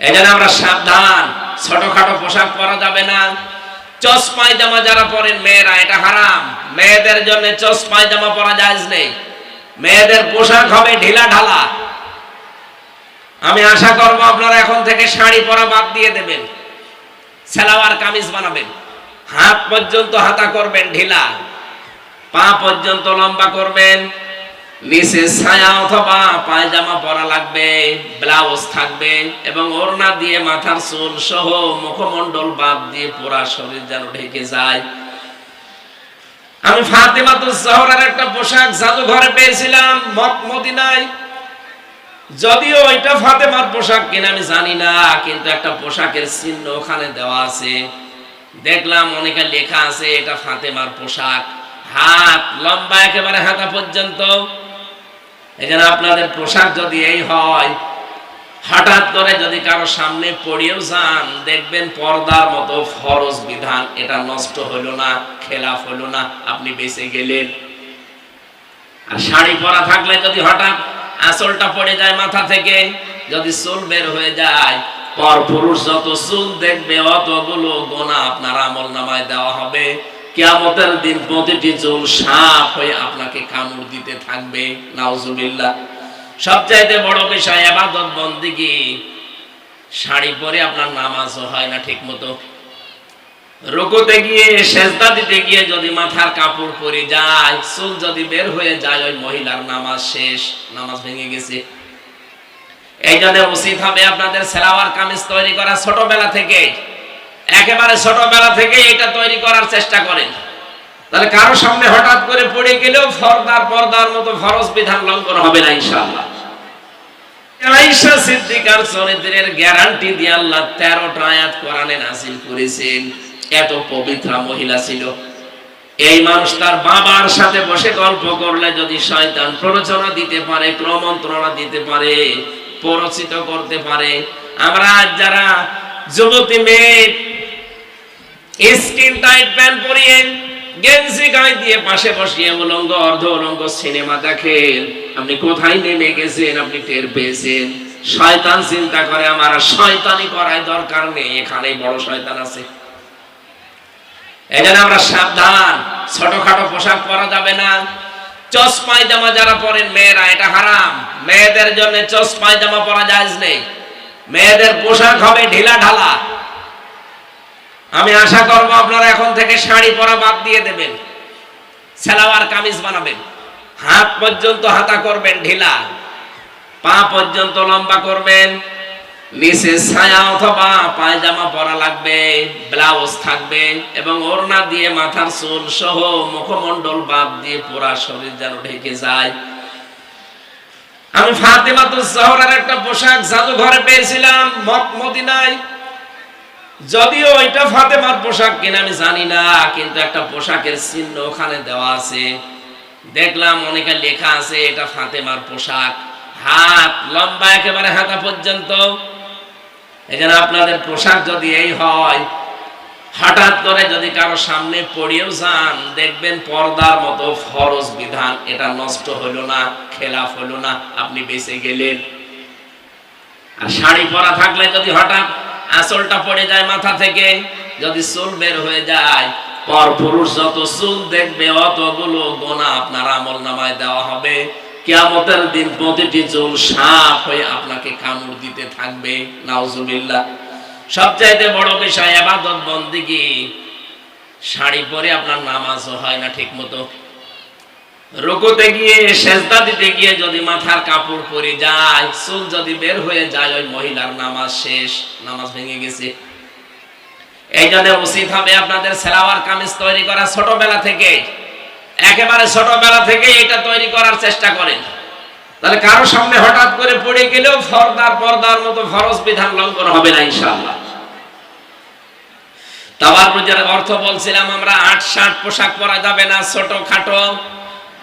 এই আমরা সাবধান। ছোটখাটো পোশাক পরা যাবে না। চস পায়জামা যারা পরেন, মেয়েরা, এটা হারাম। মেয়েদের জন্য চস পায়জামা পরা জায়েজ নেই। মেয়েদের পোশাক হবে ঢিলা ঢালা। আমি আশা করব আপনারা এখন থেকে শাড়ি পরা বাদ দিয়ে দেবেন। সেলাওয়ার কামিজ বানাবেন। হাত পর্যন্ত হাতা করবেন ঢিলা। পা পর্যন্ত লম্বা করবেন। নিচে ছায়া অথবা পায়জামা পরা লাগবে, ব্লাউজ থাকবে এবং ওড়না দিয়ে মাথার চুল সহ মুখমণ্ডল বাদ দিয়ে পুরা শরীর যেন ঢেকে যায়। আমি ফাতেমাতুজ জহরার একটা পোশাক জাদুঘরে পেয়েছিলাম মক মদিনায়। যদিও এটা ফাতেমার পোশাক কিনা আমি জানি না, কিন্তু একটা পোশাকের চিহ্ন ওখানে দেওয়া আছে। দেখলাম অনেকে লেখা আছে এটা ফাতেমার পোশাক। হাত লম্বা একেবারে হাতা পর্যন্ত। এখানে আপনাদের পোশাক যদি এই হয়, হঠাৎ করে যদি কারও সামনে পড়িয়েও যান, দেখবেন পর্দার মতো ফরজ বিধান, এটা নষ্ট হলো না, খেলাফ হলো না, আপনি বেঁচে গেলেন। আর শাড়ি পরা থাকলে যদি হঠাৎ আঁচলটা পড়ে যায় মাথা থেকে, যদি চুল বের হয়ে যায় পর পুরুষ যত চুল দেখবে, অতগুলো গোনা আপনার আমল নামায় দেওয়া হবে। কিয়ামতের দিন প্রতিটি চুল সাপ হয়ে আপনাকে কামড় দিতে থাকবে। নাউজুবিল্লাহ। সবচাইতে বড় বিষয় আবাদত বন্দিগি। শাড়ি পরে আপনার নামাজও হয় না ঠিক মতো রুকুতে গিয়ে, সেজদা দিতে গিয়ে যদি মাথার কাপড় পরে যায়, চুল যদি বের হয়ে যায়, ওই মহিলার নামাজ শেষ, নামাজ ভেঙে গেছে। এই জন্য উচিত হবে আপনাদের সেলাওয়ার কামিজ তৈরি করা ছোটবেলা থেকে। একেবারে ছোটবেলা থেকে এটা তৈরি করার চেষ্টা করেন। তাহলে কারও সামনে হঠাৎ করে পড়ে গেলেও ফরদার পর্দার মতো ফরজ বিধান লঙ্ঘন হবে না ইনশাআল্লাহ। আয়েশা সিদ্দিকার চরিত্রের গ্যারান্টি দিয়ে আল্লাহ 13টা আয়াত কোরআনে নাযিল করেছেন। এত পবিত্র মহিলা ছিল। এই মানুষ তার বাবার সাথে বসে গল্প করলে প্ররোচনা দিতে পারে, প্রমন্ত্রণা দিতে পারে, পরচিত করতে পারে, আমরা যারা যুবতী মেয়ে স্কিন টাইট প্যান্ট পরিয়ে গেঞ্জি গায়ে দিয়ে পাশে বসিয়ে উলঙ্গ, অর্ধ উলঙ্গ সিনেমা দেখেন। আপনি কোথায় নেমে গেছেন? আপনি টের পেয়েছেন। শয়তান চিন্তা করে, আমার শয়তানি করায় দরকার নেই। এখানে বড় শয়তান আছে। এখানে আমরা সাবধান। ছোটখাটো পোশাক পরা যাবে না। চস পায়জামা যারা পরেন, মেয়েরা, এটা হারাম। মেয়েদের জন্য চস পায়জামা পরা যায় নেই। মেয়েদের পোশাক হবে ঢিলা ঢালা। আমি আশা করব আপনারা এখন থেকে শাড়ি পরা বাদ দিয়ে দেবেন সেলাওয়ার কামিজ বানাবেন। হাত পর্যন্ত হাতা করবেন ঢিলা, পা পর্যন্ত লম্বা করবেন, নিচে ছায়া অথবা পায়জামা পরা লাগবে, ব্লাউজ থাকবে এবং ওড়না দিয়ে মাথার চুল সহ মুখমণ্ডল বাদ দিয়ে পুরা শরীর যেন ঢেকে যায়। আমি ফাতেমাতুজ জহরার একটা পোশাক জাদুঘরে পেয়েছিলাম মদিনায়। যদিও এটা ফাতেমার পোশাক কিনা আমি জানি না, কিন্তু একটা পোশাকের চিহ্ন ওখানে দেওয়া আছে। দেখলাম অনেকে লেখা আছে এটা ফাতেমার পোশাক। হাত লম্বা একেবারে হাতা পর্যন্ত। এখানে আপনাদের পোশাক যদি এই হয় হঠাৎ করে যদি কারও সামনে পড়িয়েও যান, দেখবেন পর্দার মতো ফরজ বিধান, এটা নষ্ট হলো না, খেলাফ হলো না, আপনি বেঁচে গেলেন। আর শাড়ি পরা থাকলে যদি হঠাৎ আঁচলটা পড়ে যায় মাথা থেকে, যদি চুল বের হয়ে যায় পর পুরুষ যত চুল দেখবে, অতগুলো গোনা আপনার আমল নামায় দেওয়া হবে। কিয়ামতের দিন প্রতিটি চুল সাপ হয়ে আপনাকে কামড় দিতে থাকবে। নাউজুবিল্লাহ। সবচাইতে বড় বিষয় আবাদত বন্দিগি। শাড়ি পরে আপনার নামাজও হয় না ঠিক মতো রুকুতে গিয়ে, সেজদা দিতে গিয়ে যদি মাথার কাপড় পরে যায়, চুল যদি বের হয়ে যায়, ওই মহিলার নামাজ শেষ, নামাজ ভেঙে গেছে। এই জন্য উচিত হবে আপনাদের সেলাওয়ার কামিজ তৈরি করা ছোটবেলা থেকে। একেবারে ছোটবেলা থেকে এটা তৈরি করার চেষ্টা করেন। তাহলে কারও সামনে হঠাৎ করে পড়ে গেলেও ফরদার পর্দার মতো ফরজ বিধান লঙ্ঘন হবে না ইনশাআল্লাহ। তাবার রোজার অর্থ বলছিলাম, আমরা আট ষাট পোশাক পরা যাবে না ছোট খাটো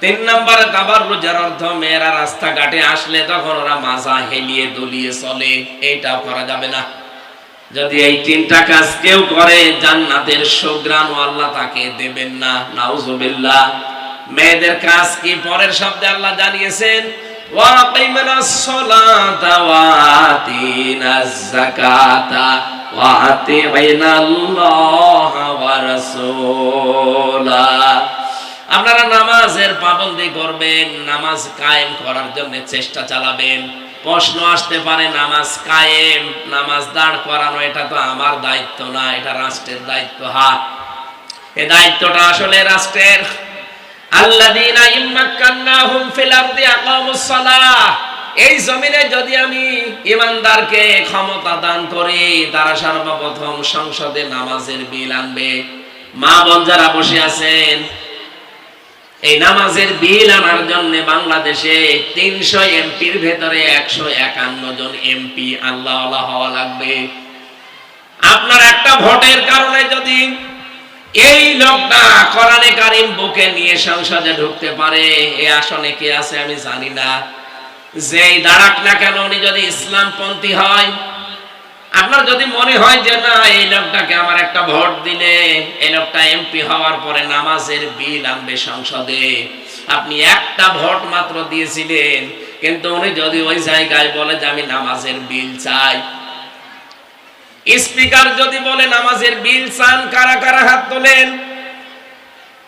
তিন নম্বরে তাবার রোজার অর্থ, মেয়েরা রাস্তাঘাটে আসলে তখন ওরা মাজা হেলিয়ে দলিয়ে চলে, এইটাও করা যাবে না। যদি এই তিনটা কাজ কেউ করে, জান্নাতের সুগ্রাণ আল্লাহ তাকে দেবেন না, নাউজুবিল্লাহ। মেয়েদের কাজ কি পরের শব্দে আল্লাহ জানিয়েছেন? وأقمنا الصلاة وآتينا الزكاة وأطعنا الله ورسوله আপনারা নামাজের পাবন্দি করবেন নামাজ কায়েম করার জন্য চেষ্টা চালাবেন প্রশ্ন আসতে পারে নামাজ কায়েম নামাজ দাঁড় করানো এটা তো আমার দায়িত্ব না এটা রাষ্ট্রের দায়িত্ব হা এ দায়িত্বটা আসলে রাষ্ট্রের আল্লাযীনা ইম্মাক্কান্নাহুম ফিল আরদি আকামুস সালাহ। এই জমিনে যদি আমি ইমানদারকে ক্ষমতা দান করি, তারা সর্বপ্রথম সংসদে নামাজের বিল আনবে। মা বোন যারা বসে আছেন, এই নামাজের বিল আনার জন্য বাংলাদেশে তিনশো এমপির ভেতরে একশো একান্ন জন এমপি আল্লাহ হওয়া লাগবে। আপনার একটা ভোটের কারণে যদি এই লোকটা কোরআনে কারিম বুকে নিয়ে সংসদে ঢুকতে পারে। এই আসনে কে আছে আমি জানি না। যেই দাঁড়াক না কেন, উনি যদি ইসলামপন্থী হয়, আপনার যদি মনে হয় যে না, এই লোকটাকে আমার একটা ভোট দিলে, এই লোকটা এমপি হওয়ার পরে নামাজের বিল আনবে সংসদে। আপনি একটা ভোট মাত্র দিয়েছিলেন, কিন্তু উনি যদি ওই জায়গায় বলে যে আমি নামাজের বিল চাই স্পিকার যদি বলে নামাজের বিল চান, কারা কারা হাত তোলেন?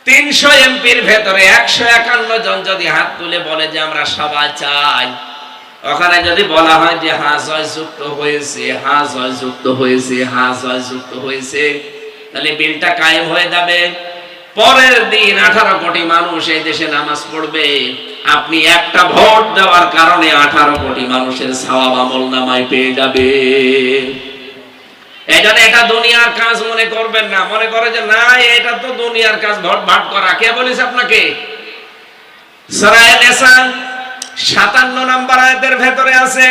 তিনশো এমপির ভেতরে একশো একান্ন জন যদি হাত তুলে বলে যে আমরা সবাই চাই। ওখানে যদি বলা হয় যে হা জয় যুক্ত হয়েছে, হা জয় যুক্ত হয়েছে, হা জয় যুক্ত হয়েছে, তাহলে বিলটা কায়েম হয়ে যাবে। পরের দিন আঠারো কোটি মানুষ এই দেশে নামাজ পড়বে। আপনি একটা ভোট দেওয়ার কারণে আঠারো কোটি মানুষের সওয়াব আমল নামায় পেয়ে যাবে। জন্য এটা দুনিয়ার কাজ মনে করবেন না। মনে করে যে, না, এটা তো দুনিয়ার কাজ, ভোট ভাট করা। কে বলেছে আপনাকে? সাতান্ন নাম্বার আয়াতের ভেতরে আছে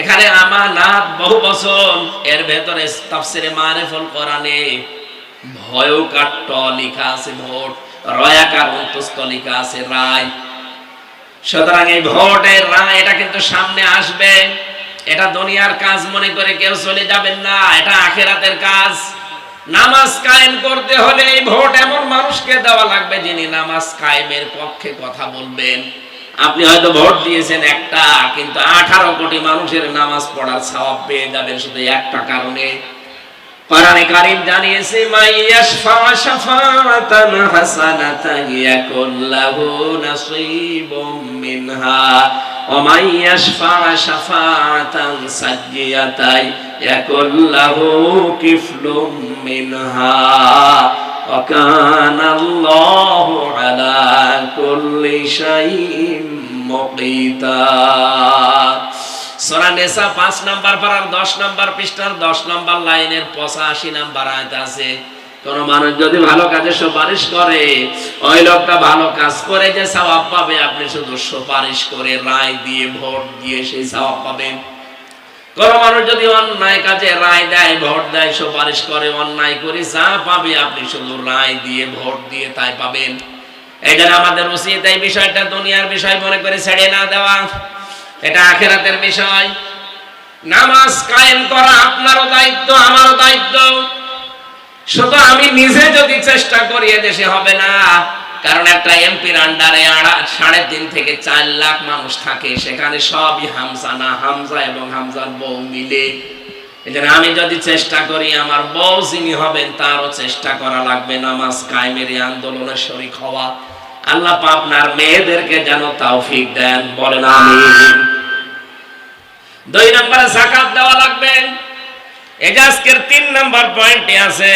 এখানে আমানাত বহু বছর এর ভেতরে তাফসিরে মারিফুল কোরআনে ভয়কাট্ট লেখা আছে ভোট, রয়াকার অন্তস্থ লেখা আছে রায়। সুতরাং এই ভোটের রায়, এটা কিন্তু সামনে আসবে। এটা দুনিয়ার কাজ মনে করে কেউ চলে যাবেন না, এটা আখেরাতের কাজ। নামাজ কায়েম করতে হলে এই ভোট এমন মানুষকে দেওয়া লাগবে যিনি নামাজ কায়েমের পক্ষে কথা বলবেন। আপনি হয়তো ভোট দিয়েছেন একটা, কিন্তু আঠারো কোটি মানুষের নামাজ পড়ার সওয়াব পেয়ে যাবেন শুধু একটা কারণে। কোরআনে কারীম জানিয়েছে মাইয়াশফা শাফাতান হাসানাতান ইয়াকুল লাহু নাসীবুম মিনহা, ওয়া মাইয়াশফা শাফাতান সাজ্জিয়াতাই ইয়াকুল লাহু কিফলুম মিনহা, ওয়া কানা আল্লাহু আলা কুল্লি শাইইন মুকিতা। সূরা নেসা 5 নাম্বার পারার 10 নাম্বার পৃষ্ঠার 10 নাম্বার লাইনের 85 নাম্বার আছে। কোন মানুষ যদি ভালো সুপারিশ করে, ওই লোকটা ভালো কাজ করে যে সওয়াব পাবে, আপনি শুধু সুপারিশ করে রায় দিয়ে, ভোট দিয়ে সেই সওয়াব পাবেন কোন মানুষ যদি অন্যায় কাজে রায় দেয়, ভোট দেয়, সুপারিশ করে, অন্যায় করে যা পাবে, আপনি শুধু রায় দিয়ে, ভোট দিয়ে তাই পাবেন। এই আমাদের উচিত এই বিষয়টা, দুনিয়ার বিষয় মনে করে ছেড়ে না দেওয়া। এটা আখেরাতের বিষয়। নামাজ কায়েম করা আপনারও দায়িত্ব, আমারও দায়িত্ব। শুধু আমি নিজে যদি চেষ্টা করি দেশে হবে না। কারণ একটা এমপির আন্ডারে সাড়ে তিন থেকে চার লাখ মানুষ থাকে। সেখানে সবই হামজা না, হামজা এবং হামজার বউ মিলে। আমি যদি চেষ্টা করি, আমার বউ যিনি হবেন, তারও চেষ্টা করা লাগবে। নামাজ কায়েমের আন্দোলনের শরিক হওয়া। আল্লাহ আপনার মেয়েদেরকে যেন তৌফিক দেন, বলেন আমিন। দুই নম্বরে যাকাত দেওয়া লাগবে। আজকের তিন নম্বর পয়েন্টে আছে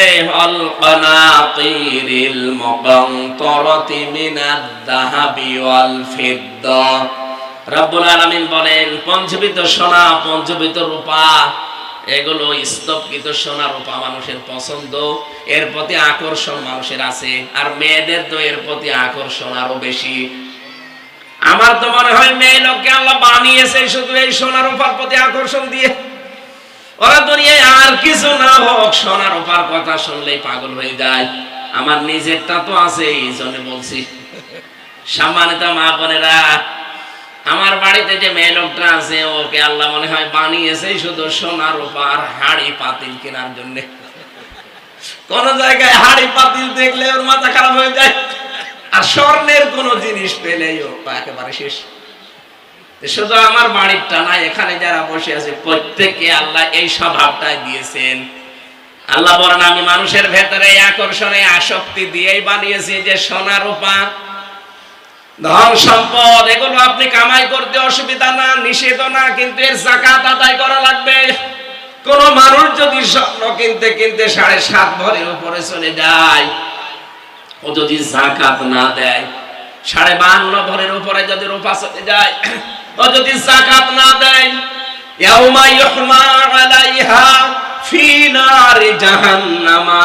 মুকান্তরাতি মিনাদ দাহাবি ওয়াল ফিদ্দা। রব্বুল আলামিন বলেন পঞ্চবিত সোনা পঞ্চবিত রূপা এগুলো স্তবকৃত সোনা রূপা মানুষের পছন্দ। এর প্রতি আকর্ষণ মানুষের আছে, আর মেয়েদের তো এর প্রতি আকর্ষণ আরও বেশি। আমার তো মনে হয় মেয়ে লোককে আল্লাহ বানিয়েছে শুধু এই সোনা রূপার প্রতি আকর্ষণ দিয়ে। ওরা দুনিয়ায় আর কিছু না হোক সোনা রূপার কথা শুনলেই পাগল হয়ে যায়। আমার নিজেরটা তো আছে, এই জন্য বলছি। সম্মানিত মা বোনেরা আমার বাড়িতে যে মেয়ে লোকটা আছে, ওকে আল্লাহ মনে হয় বানিয়েছে শুধু সোনার উপর হাড়ি পাতিল কেনার জন্য। কোন জায়গায় হাড়ি পাতিল দেখলে ওর মাথা খারাপ হয়ে যায়। আর স্বর্ণের কোন জিনিস পেলেই ও একেবারে শেষ। শুধু আমার বাড়িরটা না, এখানে যারা বসে আছে প্রত্যেককে আল্লাহ এই স্বভাবটাই দিয়েছেন। আল্লাহ বলেন, আমি মানুষের ভেতরে আকর্ষণে আসক্তি দিয়েই বানিয়েছি যে সোনা, রূপা ধন সম্পদ, এগুলো আপনি কামাই করতে অসুবিধা না, নিষেধ না, কিন্তু এর জাকাত আদায় করা লাগবে। কোন মানুষ যদি স্বর্ণ কিনতে কিনতে সাড়ে সাত ভরের উপরে চলে যায়, ও যদি জাকাত না দেয়, সাড়ে বান্ন ভরের উপরে যদি রূপা চলে যায়, ও যদি জাকাত না দেয়, ইয়াউমা ইউহমা আলাইহা ফি নারি জাহান্নামা।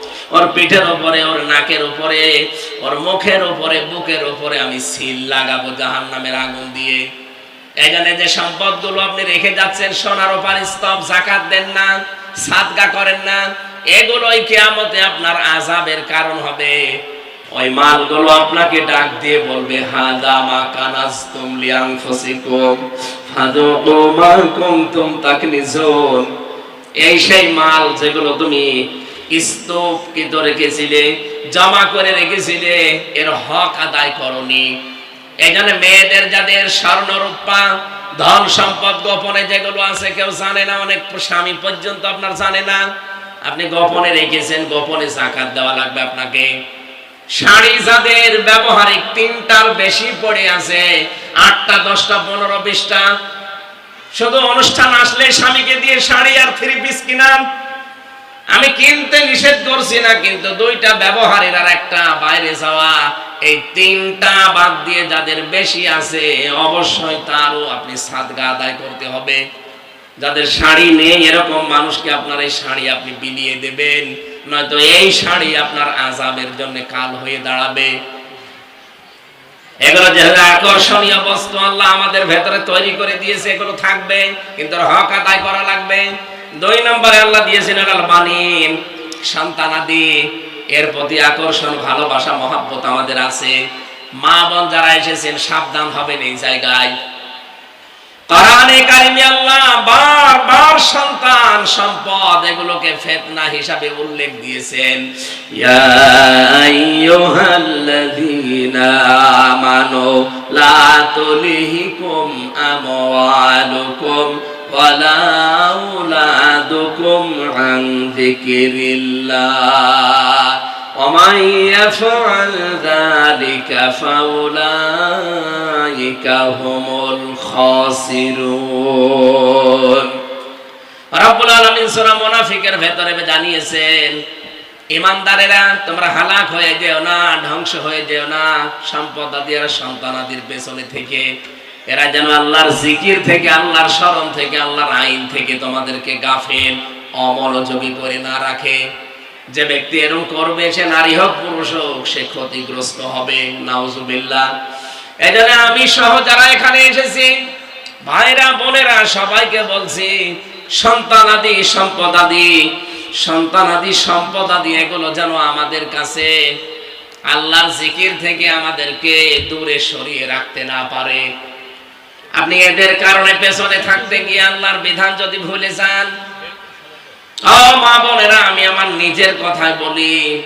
ওর পিঠের উপরে ওর নাকের উপরে ওর মুখের উপরে বুকের উপরে আমি সিল লাগাবো জাহান্নামের আগুন দিয়ে। এখানে যে সম্পদগুলো আপনি রেখে যাচ্ছেন, সোনার উপর স্তব জাকাত দেন না, সাদগা করেন না, এগুলোই কিয়ামতে আপনার আযাবের কারণ হবে। ওই মালগুলো আপনাকে ডাক দিয়ে বলবে, হাদা মা কানাজতুম লিআনফুসিকুম ফাদুকু মা কুনতুম তাকনিজুন। এই সেই মাল যেগুলো তুমি রেখেছিলে, জমা করে রেখেছিলে, এর হক আদায় করনি। মেয়েদের যাদের ধন সম্পদ গোপনে যেগুলো আছে, কেউ জানে না, অনেক স্বামী পর্যন্ত আপনার জানে না। আপনি গোপনে রেখেছেন, গোপনে জাকাত দেওয়া লাগবে আপনাকে। শাড়ি যাদের ব্যবহারিক তিনটার বেশি পড়ে আছে, আটটা, দশটা, পনেরো, বিশটা। শুধু অনুষ্ঠান আসলে স্বামীকে দিয়ে শাড়ি আর থ্রি পিস কিনাম আমি কিনতে নিষেধ করছি না, কিন্তু দুইটা ব্যবহারের আর একটা বাইরে যাওয়া, এই তিনটা বাদ দিয়ে যাদের বেশি আছে, অবশ্যই তারও আপনি সাদগা আদায় করতে হবে। যাদের শাড়ি নেই, এরকম মানুষকে আপনার এই শাড়ি আপনি বিলিয়ে দেবেন, নয়তো এই শাড়ি আপনার আজাবের জন্য কাল হয়ে দাঁড়াবে। এগুলো যেহেতু আকর্ষণীয় বস্তু, আল্লাহ আমাদের ভেতরে তৈরি করে দিয়েছে, এগুলো থাকবে, কিন্তু হক আদায় করা লাগবে। দুই নম্বরে আল্লাহ দিয়েছেন আল সন্তানাদি। এর প্রতি আকর্ষণ, ভালোবাসা, মহাব্বত আমাদের আছে। মা বোন যারা এসেছেন, সাবধান হবেন এই জায়গায়। কোরআনে কারিমে আল্লাহ বারবার সন্তান, সম্পদ এগুলোকে ফিতনা হিসাবে উল্লেখ দিয়েছেন। ইয়া আইয়ুহাল্লাযীনা আমানু লা আমওয়ালুকুম ওয়ালা আওলাদুকুম আন যিকিরিল্লাহ ومن يفعل ذلك فأولئك هم الخاسرون রব্বুল আলামিন সূরা মুনাফিকের ভেতরে জানিয়েছেন ইমানদারেরা তোমরা হালাক হয়ে যেও না ধ্বংস হয়ে যেও না সম্পদ আদি আর সন্তান আদির পেছনে থেকে এরা যেন আল্লাহর জিকির থেকে, আল্লাহর স্মরণ থেকে, আল্লাহর আইন থেকে তোমাদেরকে গাফেল, অমনোযোগী করে না রাখে। যে ব্যক্তি এরকম করবে, সে নারী হোক, পুরুষ হোক, সে ক্ষতিগ্রস্ত হবে। নাউজুবিল্লাহ। এই জন্য আমি সহ যারা এখানে এসেছি, ভাইরা, বোনেরা, সবাইকে বলছি সন্তান সন্তানাদি, সম্পদাদি সন্তানাদি, সম্পদাদি, এগুলো যেন আমাদের কাছে আল্লাহর জিকির থেকে আমাদেরকে দূরে সরিয়ে রাখতে না পারে। আপনি এদের কারণে পেছনে থাকতে গিয়ে আল্লাহর বিধান যদি ভুলে যান। ও মা বোনেরা, আমি আমার নিজের কথাই বলি।